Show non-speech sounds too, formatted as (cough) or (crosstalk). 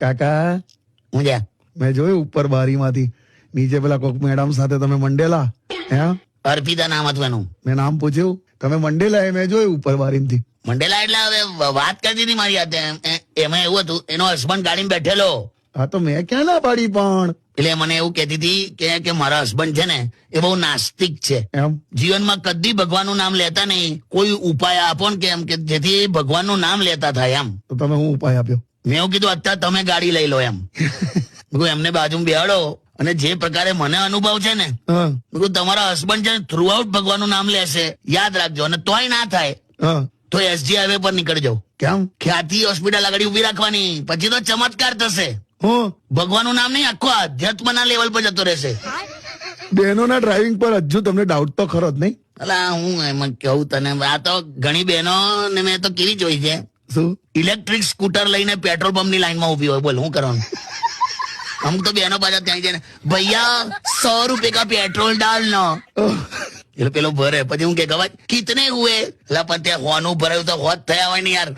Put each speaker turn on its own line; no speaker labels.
કાકા?
છે
મેં જોયું ઉપર બારીમાંથી. નીચે પેલા કોક મેડમ સાથે તમે મંડેલા હે?
અર્પિતા નામ હતું એનું.
મેં નામ પૂછ્યું. તમે મંડેલા એ મેં જોયું ઉપર બારીમાંથી.
મંડેલા એટલે હવે વાત કરતી હતી મારી સાથે. એમાં એવું હતું એનો હસબન્ડ ગાડીમાં બેઠેલો.
હા તો મેં ક્યાં ના પાડી પણ?
એટલે મને એવું કહેતી હતી કે કે મારા હસબન્ડ છે ને એ બહુ નાસ્તિક છે.
એમ?
જીવનમાં કદી ભગવાનનું નામ લેતા નહીં. કોઈ ઉપાય આપો ને કેમ કે જેથી ભગવાનનું નામ લેતા થાય એમ.
તો તમે હું ઉપાય આપ્યો?
મેં એવું કીધું અત્યારે તમે ગાડી લઈ લો એમ. (laughs) એમને બાજુ બેહાડો. અને જે પ્રકારે મને અનુભવ છે ને તમારા હસબન્ડ છે થ્રુ આઉટ ભગવાનનું નામ લેશે. યાદ રાખજો. અને તોય ના થાય તો એસજી હાઈવે પર નીકળજો.
કેમ?
ખ્યાતિ હોસ્પિટલ આગળ ઊભી રાખવાની. પછી તો ચમત્કાર થશે.
ભગવાન
ભગવાનનું નામ નહીં આખો આધ્યાત્મના લેવલ પર જતો રહેશે.
બહેનોના ડ્રાઇવિંગ પર હજુ તમને ડાઉટ તો ખરો જ નહીં?
અલા હું એમ કહું તને આ તો ઘણી બહેનો ને મેં તો કેવી જોઈ છે.
શું?
ઇલેક્ટ્રિક સ્કૂટર લઈને પેટ્રોલ પંપની લાઈનમાં ઊભી હોય બોલ હું કરવાનું? અમુક તો બેનો પાછા ત્યાં જઈને ભૈયા સો રૂપિયા કા પેટ્રોલ ડાલ નો
ઓહ,
એટલે પેલો ભરે પછી હું કે ખબર કિતને હુએ? એટલે પણ ત્યાં હોનું ભરાયું તો હોત થયા હોય ને યાર.